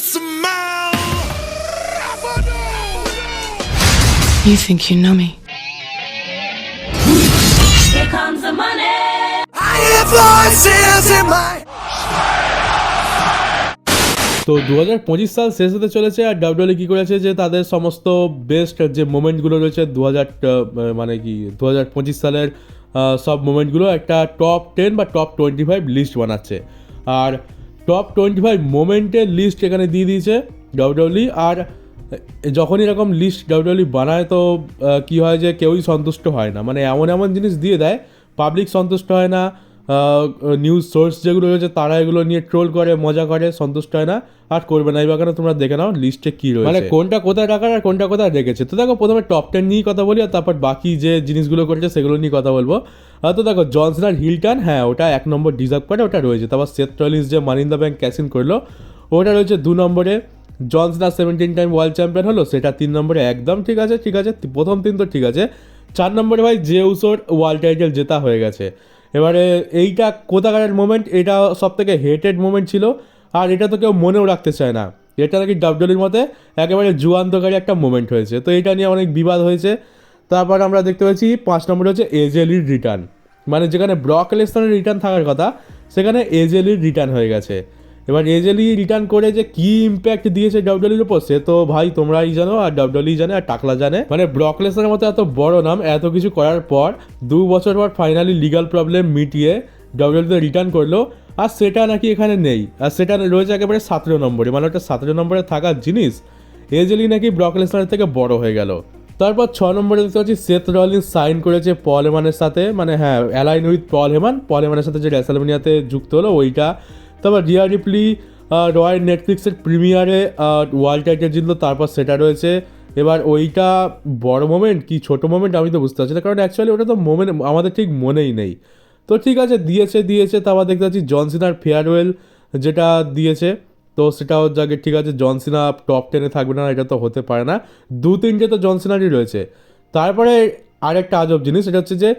smell? You think you know me? Here comes the money. I hear voices in my তো দু হাজার পঁচিশ সাল শেষ হতে চলেছে আর ডাব্লিউডব্লিউ কী করেছে যে তাদের সমস্ত বেস্ট যে মোমেন্টগুলো রয়েছে দু হাজার মানে কি দু হাজার পঁচিশ সালের সব মোমেন্টগুলো একটা টপ টেন বা টপ টোয়েন্টি ফাইভ লিস্ট বানাচ্ছে আর টপ টোয়েন্টি ফাইভ মোমেন্টের লিস্ট এখানে দিয়ে দিয়েছে ডাব্লিউডব্লিউ আর যখন এরকম লিস্ট ডাব্লিউডব্লিউ বানায় তো কি হয় যে কেউই সন্তুষ্ট হয় না। মানে এমন এমন জিনিস দিয়ে দেয় পাবলিক সন্তুষ্ট হয় না নিউজ সোর্স যেগুলো রয়েছে তারা এগুলো নিয়ে ট্রোল করে, মজা করে, সন্তুষ্ট হয় না, আর করবে না। এই বাগানে তোমরা দেখে নাও লিস্টে কী রয়েছে। মানে কোনটা কোথায় রাখার আর কোনটা কোথায় রেখেছে। তো দেখো, প্রথমে টপ টেন নিয়েই কথা বলি, আর তারপর বাকি যে জিনিসগুলো করেছে সেগুলো নিয়ে কথা বলব। তো দেখো জনসনার হিলটান হ্যাঁ ওটা এক নম্বর ডিজার্ভ করে, ওটা রয়েছে। তারপর সেথ যে মানিন্দা ব্যাংক ক্যাসিন করল, ওটা রয়েছে দু নম্বরে। John Cena seventeen time world champion হলো, সেটা তিন নম্বরে একদম ঠিক আছে ঠিক আছে, প্রথম তিন তো ঠিক আছে। চার নম্বরে ভাই যে উসোর ওয়ার্ল্ড টাইটেল জেতা হয়ে গেছে। এবারে এইটা কোথাকারের মোমেন্ট এটা সব থেকে হেটেড মোমেন্ট ছিল, আর এটা তো কেউ মনেও রাখতে চায় না। এটা নাকি ডাব্লিউডির মতে একেবারে যুগান্তকারী একটা মোমেন্ট হয়েছে। তো এটা নিয়ে অনেক বিবাদ হয়েছে। তারপর আমরা দেখতে পাচ্ছি পাঁচ নম্বরে হচ্ছে এজেলির রিটার্ন মানে যেখানে ব্রক লেসনের রিটার্ন থাকার কথা, সেখানে এজেলির রিটার্ন হয়ে গেছে। এবার এজেলি রিটার্ন করে যে কি ইম্প্যাক্ট দিয়েছে ডাব্লিউডির উপর, সে তো ভাই তোমরাই জানো আর ডাব্লিউডি জানে আর টাকলা জানে। মানে ব্রক লেসনের মতো এত বড় নাম, এত কিছু করার পর দু বছর পর ফাইনালি লিগাল প্রবলেম মিটিয়ে ডাব্লিউডিতে রিটার্ন করল। আর সেটা নাকি এখানে নেই। আর সেটা রয়েছে একেবারে সতেরো নম্বরে। মানে ওটা সতেরো নম্বরে থাকার জিনিস। এজেলি নাকি ব্রক লেসনারের থেকে বড় হয়ে গেল। তারপর ছ নম্বরে দেখতে পাচ্ছি সেথ রলিন সাইন করেছে পল হেমানের সাথে। মানে হ্যাঁ অ্যালাইন উইথ পল হেমান। পল হেমানের সাথে যে রেসেলমেনিয়াতে যুক্ত হলো, ওইটা। তারপর রিয়া রিপ্লি রয়্যাল নেটফ্লিক্সের প্রিমিয়ারে ওয়ার্ল্ড টাইটেল জিতলো, তারপর সেটা রয়েছে। এবার ওইটা বড় মোমেন্ট কি ছোট মোমেন্ট আমি তো বুঝতে পারছি না, কারণ অ্যাকচুয়ালি ওটা তো মোমেন্ট আমাদের ঠিক মনেই নেই। তো ঠিক আছে, দিয়েছে দিয়েছে, তারপর দেখতে পাচ্ছি জনসিনার ফেয়ারওয়েল যেটা দিয়েছে। তো সেটাও যাকে ঠিক আছে জনসিনা টপ টেনে থাকবে না এটা তো হতে পারে না। দু তিনটে তো জনসিনারই রয়েছে। তারপরে আরেকটা আজব জিনিস সেটা হচ্ছে যে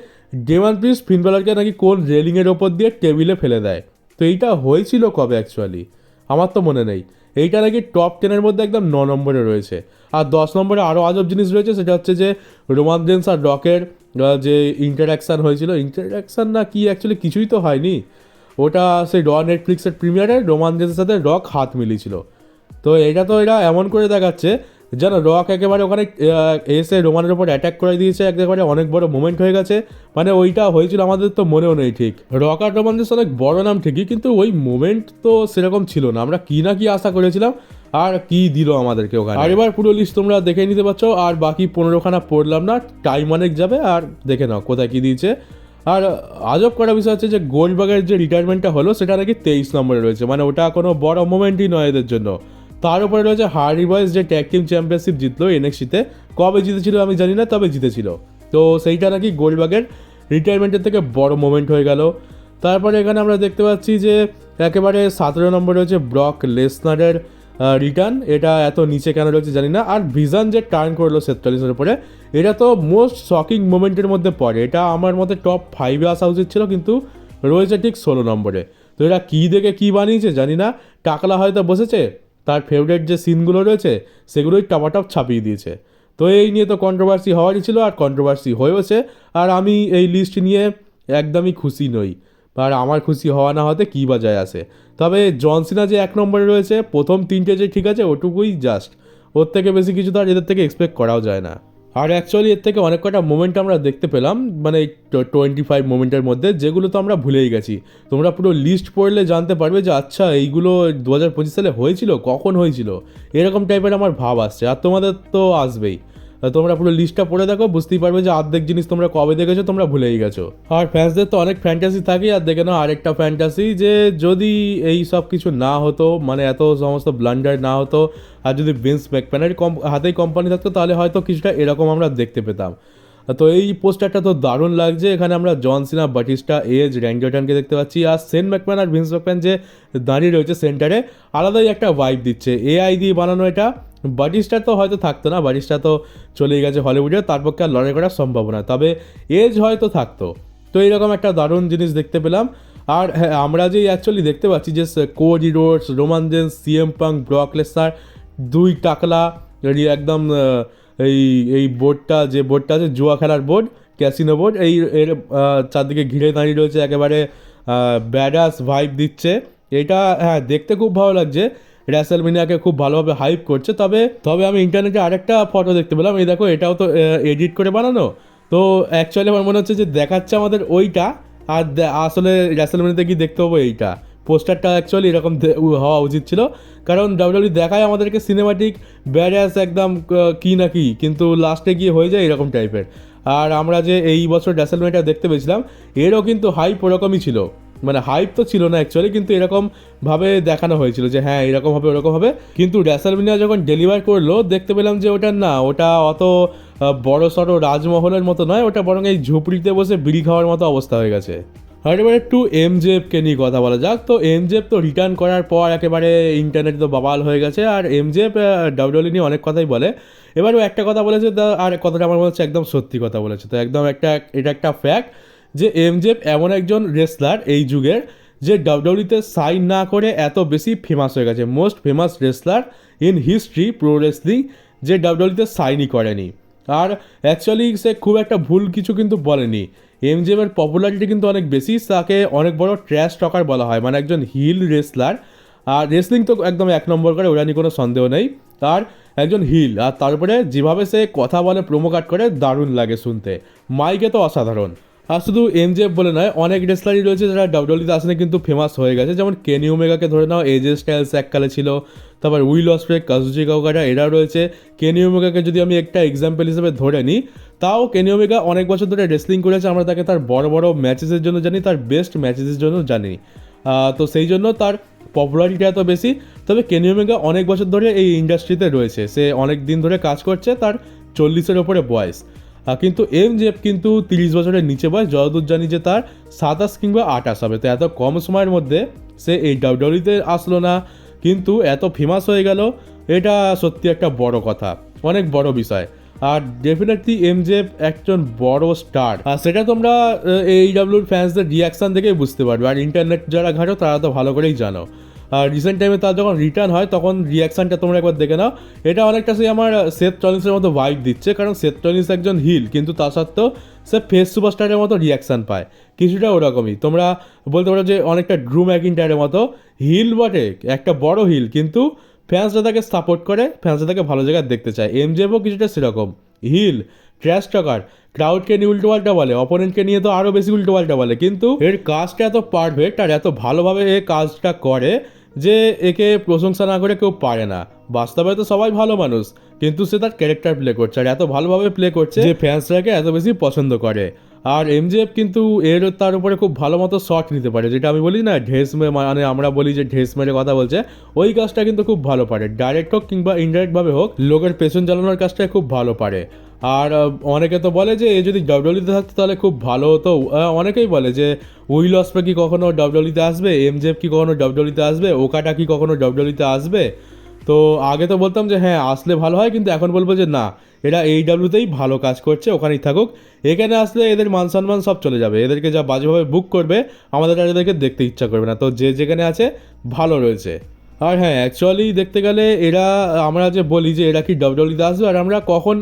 ডেমান প্রিস ফিনবেলারকে নাকি কোন রেলিংয়ের ওপর দিয়ে টেবিলে ফেলে দেয়। তো এইটা হয়েছিল কবে অ্যাকচুয়ালি আমার তো মনে নেই। এইটা নাকি টপ টেনের মধ্যে একদম ন নম্বরে রয়েছে। আর দশ নম্বরে আরও আজব জিনিস রয়েছে সেটা হচ্ছে যে রোমান জেন্স আর আহ, যে ইন্টারাকশান হয়েছিল ইন্টারাকশান না কি অ্যাকচুয়ালি কিছুই তো হয়নি। ওটা সেই র নেটফ্লিক্সের প্রিমিয়ারে রোমান জেন্সের সাথে রক হাত মিলিয়েছিল। তো এটা তো এরা এমন করে দেখাচ্ছে যেন রক একেবারে ওখানে এসে রোমানের ওপর অ্যাটাক করে দিয়েছে, একেবারে অনেক বড় মোমেন্ট হয়ে গেছে। মানে ওইটা হয়েছিল আমাদের তো মনেও নেই ঠিক। রক আর রোমান জেন্স অনেক বড় নাম ঠিকই, কিন্তু ওই মোমেন্ট তো সেরকম ছিল না। আমরা কি না কি আশা করেছিলাম, আর কি দিল আমাদেরকে ওখানে। আর এবার পুরো লিস্ট তোমরা দেখে নিতে পারছ, আর বাকি পনেরোখানা পড়লাম না টাইম অনেক যাবে, আর দেখে নাও কোথায় কী দিয়েছে। আর আজব করা বিষয় হচ্ছে যে গোল্ডবাগের যে রিটায়ারমেন্টটা হলো, সেটা নাকি তেইশ নম্বরে রয়েছে। মানে ওটা কোনো বড় মোমেন্টই নয় এদের জন্য। তার উপরে রয়েছে হার্ডি বয়েস যে ট্যাগ টিম চ্যাম্পিয়নশিপ জিতলো এনএক্সিতে কবে জিতেছিল আমি জানি না, তবে জিতেছিল। তো সেইটা নাকি গোল্ডবাগের রিটায়ারমেন্টের থেকে বড় মোমেন্ট হয়ে গেল। তারপরে এখানে আমরা দেখতে পাচ্ছি যে একেবারে সতেরো নম্বরে রয়েছে ব্রক লেসনারের রিটার্ন এটা এত নিচে কেন রয়েছে জানি না। আর ভিজন যে টার্ন করল সেতচল্লিশের উপরে, এটা তো মোস্ট শকিং মোমেন্টের মধ্যে পড়ে। এটা আমার মতে টপ ফাইভে আসা উচিত ছিল, কিন্তু রয়েছে ঠিক ষোলো নম্বরে। তো এরা কী দেখে কী বানিয়েছে জানি না। টাকলা হয়তো বসেছে, তার ফেভারিট যে সিনগুলো রয়েছে, সেগুলোই টপাটপ ছাপিয়ে দিয়েছে। তো এই নিয়ে তো কন্ট্রোভার্সি হওয়ারই ছিল, আর কন্ট্রোভার্সি হয়েছে আর আমি এই লিস্ট নিয়ে একদমই খুশি নই। আর আমার খুশি হওয়া না হতে কী বা যায় আসে তবে জনসিনা যে এক নম্বরে রয়েছে, প্রথম তিনটে যে ঠিক আছে, ওটুকুই জাস্ট ওর থেকে বেশি কিছু তো আর এদের থেকে এক্সপেক্ট করাও যায় না। আর অ্যাকচুয়ালি এর থেকে অনেক কটা মোমেন্ট আমরা দেখতে পেলাম মানে টোয়েন্টি ফাইভ মোমেন্টের মধ্যে, যেগুলো তো আমরা ভুলেই গেছি। তোমরা পুরো লিস্ট পড়লে জানতে পারবে যে আচ্ছা এইগুলো দু হাজার পঁচিশ সালে হয়েছিল? কখন হয়েছিল? এরকম টাইপের আমার ভাব আসছে, আর তোমাদের তো আসবেই। তোমরা পুরো লিস্টটা পড়ে দেখো, বুঝতেই পারবে যে অর্ধেক জিনিস তোমরা কবে দেখেছ, তোমরা ভুলেই গেছো। আর ফ্যান্সদের তো অনেক ফ্যান্টাসি থাকে আর দেখে নাও আরেকটা ফ্যান্টাসি যে যদি এই সব কিছু না হতো মানে এত সমস্ত ব্লান্ডার না হতো, আর যদি বিন্স ম্যাকপ্যানের কম হাতেই কোম্পানি থাকতো, তাহলে হয়তো কিছুটা এরকম আমরা দেখতে পেতাম। তো এই পোস্টারটা তো দারুণ লাগছে, এখানে আমরা জন সিনা বাটিস্টা এজ র্যান্ডটনকে দেখতে পাচ্ছি, আর সেন ম্যাকম্যান আর ভিন্স ম্যাকম্যান যে দাঁড়িয়ে রয়েছে সেন্টারে আলাদাই একটা ভাইব দিচ্ছে। এআই দিয়ে বানানো এটা বাটিস্টা তো হয়তো থাকতো না বাটিস্টা তো চলেই গেছে হলিউডে তার পক্ষে আর লড়াই করার সম্ভাবনা তবে এজ হয়তো থাকতো। তো এইরকম একটা দারুণ জিনিস দেখতে পেলাম। আর হ্যাঁ আমরা যে অ্যাকচুয়ালি দেখতে পাচ্ছি যে Cody Rhodes Roman Reigns CM Punk Brock Lesnar দুই টাকলা একদম এই এই বোর্ডটা যে বোর্ডটা আছে, জুয়া খেলার বোর্ড ক্যাসিনো বোর্ড, এই, এর চারদিকে ঘিরে দাঁড়িয়ে রয়েছে, একেবারে ব্যাডাস ভাইব দিচ্ছে। এটা হ্যাঁ দেখতে খুব ভালো লাগছে। র্যাসেলমিনিয়াকে খুব ভালোভাবে হাইপ করছে। তবে তবে আমি ইন্টারনেটে আরেকটা ফটো দেখতে পেলাম। এই দেখো, এটাও তো এডিট করে বানানো। তো অ্যাকচুয়ালি আমার মনে হচ্ছে যে দেখাচ্ছে আমাদের ওইটা, আর আসলে র্যাসেলমিনিতে কি দেখতে পাবো এইটা। পোস্টারটা অ্যাকচুয়ালি এরকম হওয়া উচিত ছিল। কারণ ডাব্লিউডাব্লিউ দেখায় আমাদেরকে সিনেমাটিক ব্যারাস একদম, কি না কি, কিন্তু লাস্টে গিয়ে হয়ে যায় এরকম টাইপের আর আমরা যে এই বছর র্যাসেলমিনিটা দেখতে পেয়েছিলাম, এরও কিন্তু হাইপ ওরকমই ছিল। মানে হাইপ তো ছিল না অ্যাকচুয়ালি কিন্তু এরকম ভাবে দেখানো হয়েছিল যে হ্যাঁ এরকম হবে, ওরকম হবে। কিন্তু র্যাসেলমিনিয়া যখন ডেলিভার করল, দেখতে পেলাম যে ওটা না, ওটা অত বড় সড়ো রাজমহলের মতো নয়, ওটা বরং এই ঝুপড়িতে বসে বিড়ি খাওয়ার মতো অবস্থা হয়ে গেছে। আর এবার একটু এমজেফকে নিয়ে কথা বলা যাক। তো এমজেফ তো রিটার্ন করার পর একেবারে ইন্টারনেট তো বাবাল হয়ে গেছে, আর এমজেফ ডাব্লিউডব্লিউ নিয়ে অনেক কথাই বলে। এবার ও একটা কথা বলেছে আর কথাটা আমার মনে হচ্ছে একদম সত্যি কথা বলেছে। তো একদম একটা, এটা একটা ফ্যাক্ট যে এমজেফ এমন একজন রেসলার এই যুগের যে ডাব্লিউডব্লিউতে সাইন না করে এত বেশি ফেমাস হয়ে গেছে। Most famous wrestler in history pro wrestling যে ডাব্লিউডব্লিউতে সাইনই করেনি। আর অ্যাকচুয়ালি সে খুব একটা ভুল কিছু কিন্তু বলেনি। এমজেমের পপুলারিটি কিন্তু অনেক বেশি, তাকে অনেক বড় ট্র্যাশ টকার বলা হয় মানে একজন হিল রেসলার আর রেসলিং তো একদম এক নম্বর করে, ওরা নিয়ে কোনো সন্দেহ নেই। তার একজন হিল আর তারপরে যেভাবে সে কথা বলে প্রোমো কাট করে, দারুণ লাগে শুনতে। মাইকে তো অসাধারণ। আর শুধু এমজেফ বলে নয়, অনেক রেসলারই রয়েছে যারা ডাব্লিউডব্লিউতে আসলে কিন্তু ফেমাস হয়ে গেছে। যেমন কেনি ওমেগাকে ধরে নাও এজে স্টাইলস এককালে ছিল। তারপর উইল অসপ্রে কাজুজি কাউকাটা এরাও রয়েছে। কেনি ওমেগাকে যদি আমি একটা এক্সাম্পল হিসেবে ধরে নিই, তাও কেনি ওমেগা অনেক বছর ধরে রেসলিং করেছে। আমরা তাকে তার বড় বড় ম্যাচেসের জন্য জানি, তার বেস্ট ম্যাচেসের জন্য জানি। তো সেই জন্য তার পপুলারিটি এত বেশি। তবে কেনি ওমেগা অনেক বছর ধরে এই ইন্ডাস্ট্রিতে রয়েছে। সে অনেক দিন ধরে কাজ করছে, তার চল্লিশের ওপরে বয়স। কিন্তু এম জেফ কিন্তু তিরিশ বছরের নিচে বয়স যতদূর জানি যে তার সাতাশ কিংবা আঠাশ হবে। তো এত কম সময়ের মধ্যে সে এই ডাব্লিউডব্লিউতে আসলো না, কিন্তু এত ফেমাস হয়ে গেল, এটা সত্যি একটা বড় কথা, অনেক বড় বিষয়। আর ডেফিনেটলি এমজেফ একজন বড় স্টার আর সেটা তোমরা এই ডাব্লিউর ফ্যান্সদের রিয়াকশান থেকেই বুঝতে পারবে। আর ইন্টারনেট যারা ঘাটো, তারা তো ভালো করেই জানো। রিসেন্ট টাইমে তার যখন রিটার্ন হয়, তখন রিয়াকশানটা তোমরা একবার দেখে নাও। এটা অনেকটা সেই আমার সেথ টলিন্সের মতো ভাইব দিচ্ছে, কারণ সেথ টলিন্স একজন হিল কিন্তু তা সত্ত্বেও সে ফেস সুপারস্টারের মতো রিয়াকশান পায়। কিছুটা ওরকমই। তোমরা বলতে পারো যে অনেকটা ড্রু ম্যাকিন্টারের মতো হিল বটে, একটা বড় হিল কিন্তু ফ্যান্সরা তাকে সাপোর্ট করে ফ্যান্সরা তাকে ভালো জায়গায় দেখতে চায়। এমজেবও কিছুটা সেরকম। হিল ট্র্যাশ টকার ক্রাউডকে নিয়ে উল্টো পাল্টা বলে অপোনেন্টকে নিয়ে তো আরও বেশি উল্টো পাল্টা বলে, কিন্তু এর কাজটা এত পারফেক্ট আর এত ভালোভাবে এ কাজটা করে যে একে প্রশংসা না করে কেউ পারে না। বাস্তবে তো সবাই ভালো মানুষ, কিন্তু সে তার ক্যারেক্টার প্লে করছে আর এত ভালোভাবে প্লে করছে যে ফ্যান্সরাকে এত বেশি পছন্দ করে। আর এমজেএফ কিন্তু এর তার উপরে খুব ভালো মতো শট নিতে পারে, যেটা আমি বলি না, ঢেস মে মানে আমরা বলি যে ঢেস মেরে কথা বলছে, ওই কাজটা কিন্তু খুব ভালো পারে। ডাইরেক্ট হোক কিংবা ইনডাইরেক্টভাবে হোক, লোকের পেছন চালানোর কাজটা খুব ভালো পারে। আর অনেকে তো বলে যে, এ যদি ডাব্লিউডিতে থাকতো তাহলে খুব ভালো হতো। অনেকেই বলে যে, উইল অসপ্রে কি কখনো ডাব্লিউডিতে আসবে? এমজেফ কি কখনো ডাব্লিউডিতে আসবে? ওকাটা কি কখনো ডাব্লিউডিতে আসবে? তো আগে তো বলতাম যে হ্যাঁ আসলে ভালো হয়, কিন্তু এখন বলব যে, না, এরা এই ডাব্লিউতেই ভালো কাজ করছে, ওখানেই থাকুক। এখানে আসলে এদের মান সম্মান সব চলে যাবে। এদেরকে যা বাজেভাবে বুক করবে, আমাদের আর এদেরকে দেখতে ইচ্ছা করবে না। তো যে যেখানে আছে, ভালো রয়েছে। আর হ্যাঁ অ্যাকচুয়ালি দেখতে গেলে এরা, আমরা যে বলি যে এরা কি ডাব্লিউডিতে আসবে, আর আমরা কখন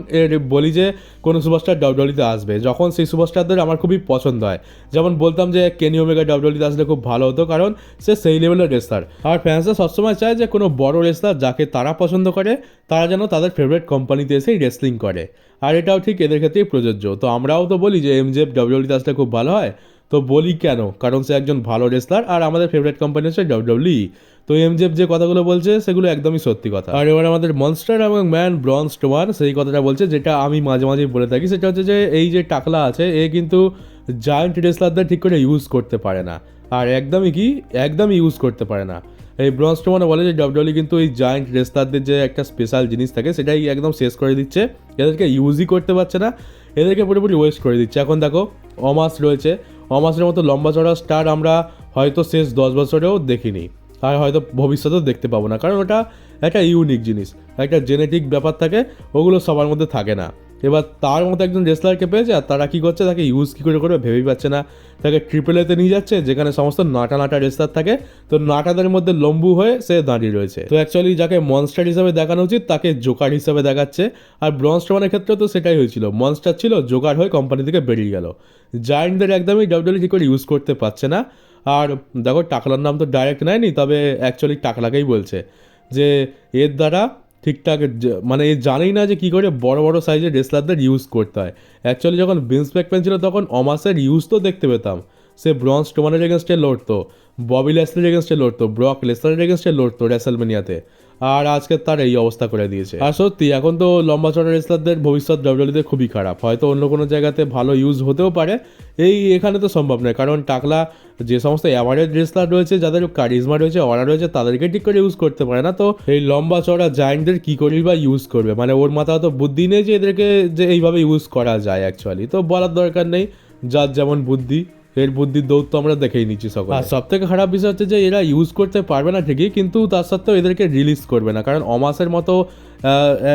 বলি যে কোনো সুপারস্টার ডাব্লিউডিতে আসবে, যখন সেই সুপারস্টারদের আমার খুবই পছন্দ হয়। যেমন বলতাম যে কেনি ওমেগা ডাব্লিউডিতে আসলে খুব ভালো হতো, কারণ সে সেই লেভেলের রেসলার আর ফ্যান্সরা সবসময় চায় যে কোনো বড় রেসলার যাকে তারা পছন্দ করে, তারা যেন তাদের ফেভারিট কোম্পানিতে এসেই রেসলিং করে। আর এটাও ঠিক এদের ক্ষেত্রেই প্রযোজ্য। তো আমরাও তো বলি যে এমজেফ ডাব্লিউডিতে আসলে খুব ভালো হয়। তো বলি কেন? কারণ সে একজন ভালো রেসলার আর আমাদের ফেভারিট কোম্পানি হচ্ছে ডাব্লিউডব্লিউ তো এমজেফ যে কথাগুলো বলছে, সেগুলো একদমই সত্যি কথা। আর এবার আমাদের মনস্টার এবং ম্যান ব্রন্স ওয়ান সেই কথাটা বলছে, যেটা আমি মাঝে মাঝে বলে থাকি। সেটা হচ্ছে যে, এই যে টাকলা আছে, এ কিন্তু জায়ান্ট রেসলারদের ঠিক করে ইউজ করতে পারে না। আর একদমই কি, একদমই ইউজ করতে পারে না। এই ব্রন্স টোমানে বলে যে ডাব্লিউডব্লিউ কিন্তু এই জায়ান্ট রেসলারদের যে একটা স্পেশাল জিনিস থাকে, সেটাই একদম শেষ করে দিচ্ছে। এদেরকে ইউজই করতে পারছে না। এদেরকে পুরোপুরি ওয়েস্ট করে দিচ্ছে। এখন দেখো অমাস রয়েছে। অমাসের মতো লম্বা চড়া স্টার আমরা হয়তো শেষ দশ বছরেও দেখিনি। আর হয়তো ভবিষ্যতেও দেখতে পাবো না। কারণ ওটা একটা ইউনিক জিনিস, একটা জেনেটিক ব্যাপার থাকে, ওগুলো সবার মধ্যে থাকে না। এবার তার মতো একজন রেসলারকে পেয়েছে আর তারা কি করছে, তাকে ইউজ কী করে করবে ভেবেই পাচ্ছে না। তাকে ট্রিপল এতে নিয়ে যাচ্ছে, যেখানে সমস্ত নাটা নাটা রেসলার থাকে। তো নাটাদের মধ্যে লম্বু হয়ে সে দাঁড়িয়ে রয়েছে। তো অ্যাকচুয়ালি যাকে মনস্টার হিসাবে দেখানো উচিত, তাকে জোকার হিসাবে দেখাচ্ছে। আর ব্রঞ্জ স্ট্রমানের ক্ষেত্রে তো সেটাই হয়েছিল। মনস্টার ছিল জোকার হয়ে কোম্পানি থেকে বেরিয়ে গেল। জায়েন্টদের একদমই ডাব্লিউডব্লিউ ঠিক করে ইউজ করতে পারছে না। আর দেখো টাকলার নাম তো ডাইরেক্ট নেয়নি, তবে অ্যাকচুয়ালি টাকলাকেই বলছে যে এর দ্বারা ঠিকঠাক মানে এ জানেই না যে কী করে বড় বড় সাইজের রেসলারদের ইউজ করতে হয়। অ্যাকচুয়ালি যখন বিন্স পেন ছিল তখন অমাসের ইউজ তো দেখতে পেতাম। সে ব্রঞ্জ টোমানের এগেনস্টে লড়তো ববি লেসলের এগেনস্টে লড়তো ব্রক লেসলারের এগেনস্টে লড়তো রেসেলমেনিয়াতে আর আজকে তার এই অবস্থা করে দিয়েছে। আর সত্যি, এখন তো লম্বা চড়া রেসলারদের ভবিষ্যৎ ডাব্লিউতে খুবই খারাপ। হয়তো অন্য কোনো জায়গাতে ভালো ইউজ হতেও পারে। এই এখানে তো সম্ভব নয়, কারণ টাকলা যে সমস্ত অ্যাওয়ার্ডেড রেসলার রয়েছে, যাদের কারিজমা রয়েছে অরা রয়েছে, তাদেরকে ঠিক করে ইউজ করতে পারে না। তো এই লম্বা চড়া জায়েন্টদের কী করেই বা ইউজ করবে? মানে ওর মাথা তো বুদ্ধি নেই যে এদেরকে যে এইভাবে ইউজ করা যায় অ্যাকচুয়ালি তো বলার দরকার নেই, যার যেমন বুদ্ধি। এর বুদ্ধির দৌড় তো আমরা দেখেই নিচ্ছি সকলে। আর সব থেকে খারাপ বিষয় হচ্ছে যে এরা ইউজ করতে পারবে না ঠিকই, কিন্তু তার সত্ত্বেও এদেরকে রিলিজ করবে না। কারণ অমাসের মতো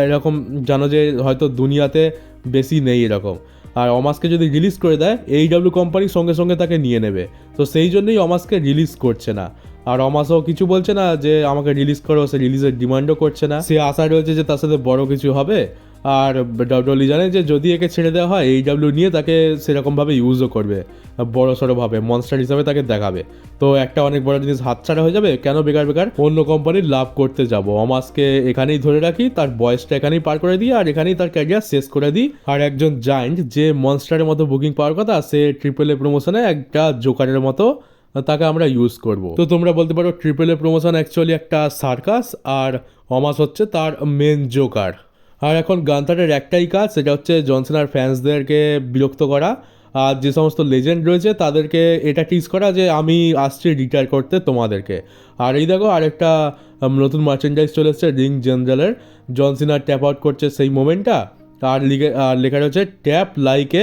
এরকম জানো যে হয়তো দুনিয়াতে বেশি নেই এরকম। আর অমাসকে যদি রিলিজ করে দেয় এই ডাব্লিউ কোম্পানি সঙ্গে সঙ্গে তাকে নিয়ে নেবে। তো সেই জন্যই অমাসকে রিলিজ করছে না। আর অমাসও কিছু বলছে না যে, আমাকে রিলিজ করো। সে রিলিজের ডিমান্ডও করছে না। সে আশা রয়েছে যে তার সাথে বড় কিছু হবে। আর ডাব্লিউডব্লিউ জানে যে যদি একে ছেড়ে দেওয়া হয় এই ডাব্লিউ নিয়ে তাকে সেরকমভাবে ইউজও করবে বড় সড়োভাবে মনস্টার হিসাবে তাকে দেখাবে। তো একটা অনেক বড় জিনিস হাতছাড়া হয়ে যাবে, কেন বেকার বেকার? অন্য কোম্পানির লাভ করতে যাব। অমাসকে এখানেই ধরে রাখি, তার বয়সটা এখানেই পার করে দিই, আর এখানেই তার ক্যারিয়ার শেষ করে দিই। আর একজন জায়েন্ট যে মনস্টারের মতো বুকিং পাওয়ার কথা, সে ট্রিপল এ প্রমোশনে একটা জোকারের মতো তাকে আমরা ইউজ করব। তো তোমরা বলতে পারো ট্রিপল এ প্রমোশন অ্যাকচুয়ালি একটা সার্কাস আর অমাস হচ্ছে তার মেন জোকার আর এখন গান্তারের একটাই কাজ, সেটা হচ্ছে জনসেনার ফ্যান্সদেরকে বিরক্ত করা। আর যে সমস্ত লেজেন্ড রয়েছে, তাদেরকে এটা টিজ করা যে আমি আসছি রিটায়ার করতে তোমাদেরকে। আর এই দেখো, আরেকটা নতুন মার্চেন্ডাইজ চলে এসছে, রিং জেনারেলের জনসিনার ট্যাপ আউট করছে সেই মোমেন্টটা আর লিখে, আর লেখা রয়েছে ট্যাপ লাইকে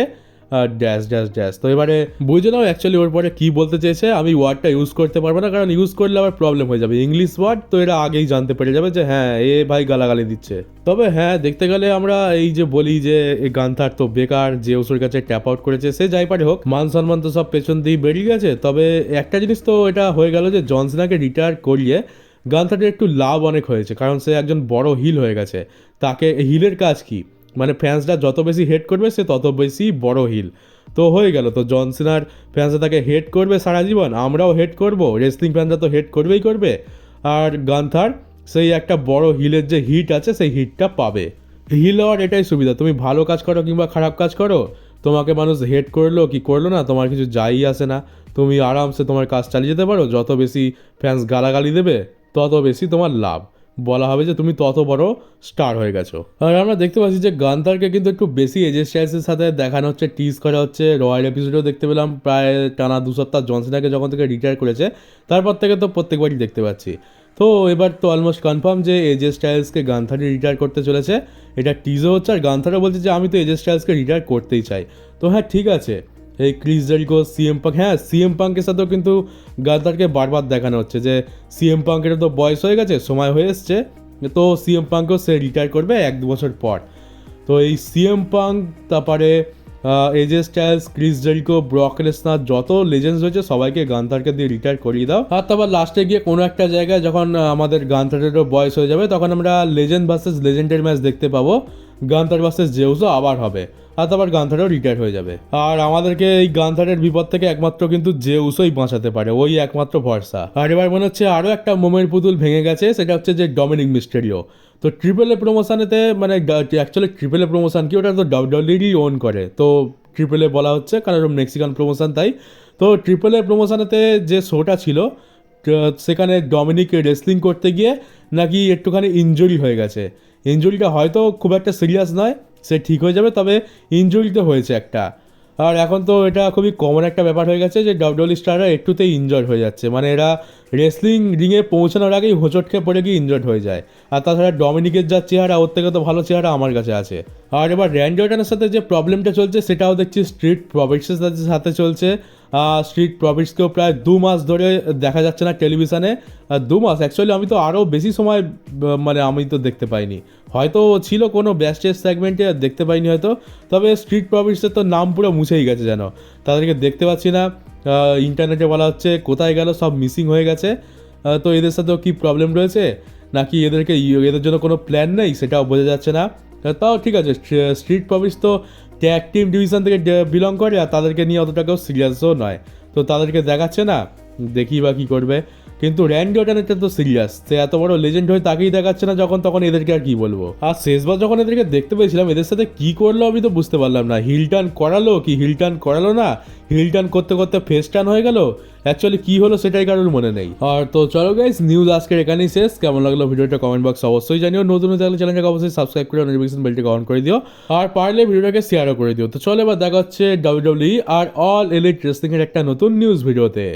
ড্যাশ ড্যাশ ড্যাশ। তো এবারে বুঝে নাও অ্যাকচুয়ালি ওর পরে কী বলতে চেয়েছে, আমি ওয়ার্ডটা ইউজ করতে পারব না, কারণ ইউজ করলে আবার প্রবলেম হয়ে যাবে। ইংলিশ ওয়ার্ড তো এরা আগেই জানতে পেরে যাবে যে হ্যাঁ এ ভাই গালাগালি দিচ্ছে। তবে হ্যাঁ দেখতে গেলে আমরা এই যে বলি যে গান্থার তো বেকার, যে ওসুর কাছে ট্যাপ আউট করেছে, সে যাই পারে হোক, মান সম্মান তো সব পেছন দিয়ে বেরিয়ে গেছে। তবে একটা জিনিস তো এটা হয়ে গেল যে, জনসনাকে রিটায়ার করিয়ে গান্থারের একটু লাভ অনেক হয়েছে, কারণ সে একজন বড় হিল হয়ে গেছে। তাকে, হিলের কাজ কি? মানে ফ্যান্সরা যত বেশি হেড করবে, সে তত বেশি বড় হিল তো হয়ে গেল, তো জনসিনার ফ্যান্সরা তাকে হেড করবে সারা জীবন, আমরাও হেড করব রেসলিং ফ্যান্সরা তো হেড করবেই করবে। আর গান্থার সেই একটা বড় হিলের যে হিট আছে, সেই হিটটা পাবে। হিল হওয়ার এটাই সুবিধা, তুমি ভালো কাজ করো কিংবা খারাপ কাজ করো, তোমাকে মানুষ হেড করল কি করল না, তোমার কিছু যাই আসে না। তুমি আরামসে তোমার কাজ চালিয়ে যেতে পারো, যত বেশি ফ্যান্স গালাগালি দেবে, তত বেশি তোমার লাভ। বলা হবে যে তুমি তত বড় স্টার হয়ে গেছো। আর আমরা দেখতে পাচ্ছি যে গান্তারকে কিন্তু একটু বেশি এজের স্টাইলসের সাথে দেখানো হচ্ছে টিজ করা হচ্ছে। রয়্যাল এপিসোডেও দেখতে পেলাম, প্রায় টানা দু সপ্তাহ জনসিনাকে যখন থেকে রিটায়ার করেছে, তারপর থেকে তো প্রত্যেকবারই দেখতে পাচ্ছি। তো এবার তো অলমোস্ট কনফার্ম যে এজে স্টাইলসকে গান্থারি রিটায়ার করতে চলেছে। এটা টিজও হচ্ছে আর গান্থারও বলছে যে আমি তো এজে স্টাইলসকে রিটায়ার করতেই চাই। তো হ্যাঁ ঠিক আছে। এই ক্রিস জেরিকো সিএম পাঙ্ক হ্যাঁ সিএম পাঙ্কের সাথেও কিন্তু গাদ্দারকে বারবার দেখানো হচ্ছে যে সিএম পাঙ্কেরও তো বয়স হয়ে গেছে, সময় হয়ে এসছে, তো সিএম পাঙ্কও সে রিটায়ার করবে এক দু বছর পর। তো এই সিএম পাঙ্ক তারপরে AJ Styles Chris Jericho Brock যত লেজেন্ডস রয়েছে, সবাইকে গান্থারকে দিয়ে রিটায়ার করিয়ে দাও। আর তারপর লাস্টে গিয়ে কোনো একটা জায়গায় যখন আমাদের গান্থারেরও বয়স হয়ে যাবে, তখন আমরা লেজেন্ড ভার্সেস লেজেন্ডের ম্যাচ দেখতে পাবো। গান্থার ভার্সেস জেউসও আবার হবে। আর তারপর গান্থারও রিটায়ার হয়ে যাবে। আর আমাদেরকে এই গান্থারের বিপদ থেকে একমাত্র কিন্তু যে জেউসই বাঁচাতে পারে, ওই একমাত্র ভরসা। আর এবার মনে হচ্ছে আরও একটা মোমের পুতুল ভেঙে গেছে, সেটা হচ্ছে যে ডমিনিক মিস্টেরিও তো ট্রিপল এ প্রমোশনেতে মানে অ্যাকচুয়ালি ট্রিপল এ প্রমোশন কি, ওটা তো ডাব্লিউডব্লিউই ওন করে। তো ট্রিপল এ বলা হচ্ছে, কারণ মেক্সিকান প্রমোশন তাই। তো ট্রিপল এ প্রমোশনেতে যে শোটা ছিল সেখানে ডমিনিক রেসলিং করতে গিয়ে নাকি একটুখানি ইনজুরি হয়ে গেছে। ইনজুরিটা হয়তো খুব একটা সিরিয়াস নয় সে ঠিক হয়ে যাবে, তবে ইনজুরি তো হয়েছে একটা। আর এখন তো এটা খুবই কমন একটা ব্যাপার হয়ে গেছে যে ডাব্লিউডব্লিউ স্টাররা একটুতেই ইনজয়ড হয়ে যাচ্ছে। মানে এরা রেসলিং রিংয়ে পৌঁছানোর আগেই হোঁচট খেয়ে পড়ে গিয়ে ইনজয়ড হয়ে যায়। আর তাছাড়া ডমিনিকের যা চেহারা, ওর থেকে তো ভালো চেহারা আমার কাছে আছে। আর এবার র্যান্ডি সাথে যে প্রবলেমটা চলছে, সেটাও দেখছি স্ট্রিট প্রফিটসের সাথে চলছে। স্ট্রিট প্রফিটসকেও প্রায় দু মাস ধরে দেখা যাচ্ছে না টেলিভিশনে। দু মাস। অ্যাকচুয়ালি আমি তো আরও বেশি সময় মানে আমি তো দেখতে পাইনি। হয়তো ছিল কোনো ব্যাস্টের সেগমেন্টে দেখতে পাইনি হয়তো। তবে স্ট্রিট প্রফিটসের তো নাম পুরো মুছেই গেছে যেন। তাদেরকে দেখতে পাচ্ছি না। ইন্টারনেটে বলা হচ্ছে, কোথায় গেল, সব মিসিং হয়ে গেছে। তো এদের সাথেও কি প্রবলেম রয়েছে? নাকি এদেরকে, এদের জন্য কোনো প্ল্যান নেই? সেটাও বোঝা যাচ্ছে না। তাও ঠিক আছে স্ট্রিট প্রফিটস তো ট্যাগ টিম ডিভিশন থেকে বিলং করে আর তাদেরকে নিয়ে অতটা কেউ সিরিয়াসও নয়। তো তাদেরকে দেখাচ্ছে না, দেখি বা কী করবে। কিন্তু র্যান্ডি অর্টনেরটা তো সিরিয়াস সে এত বড় লেজেন্ড হয়ে তাকেই দেখাচ্ছে না যখন, তখন এদেরকে আর কি বলব? আর শেষবার যখন এদেরকে দেখতে পেয়েছিলাম, এদের সাথে কি করল আমি তো বুঝতে পারলাম না। হিল টার্ন করালো কি? হিল টার্ন করালো না? হিল টার্ন করতে করতে ফেস টার্ন হয়ে গেল? অ্যাকচুয়ালি কি হলো সেটাই কারোর মনে নেই। আর তো চলো গাইস নিউজ আজকের এখানেই শেষ। কেমন লাগল ভিডিওটা কমেন্ট বক্স অবশ্যই জানিও। নতুন থাকলে চ্যানেলটাকে অবশ্যই সাবস্ক্রাইব করে নোটিফিকেশন বেলটাকে অন করে দিও। আর পারলে ভিডিওটাকে শেয়ারও করে দিও। তো চলো এবার দেখা হচ্ছে ডাব্লিউ আর অল এলিট রেসলিং এর একটা নতুন নিউজ ভিডিওতে।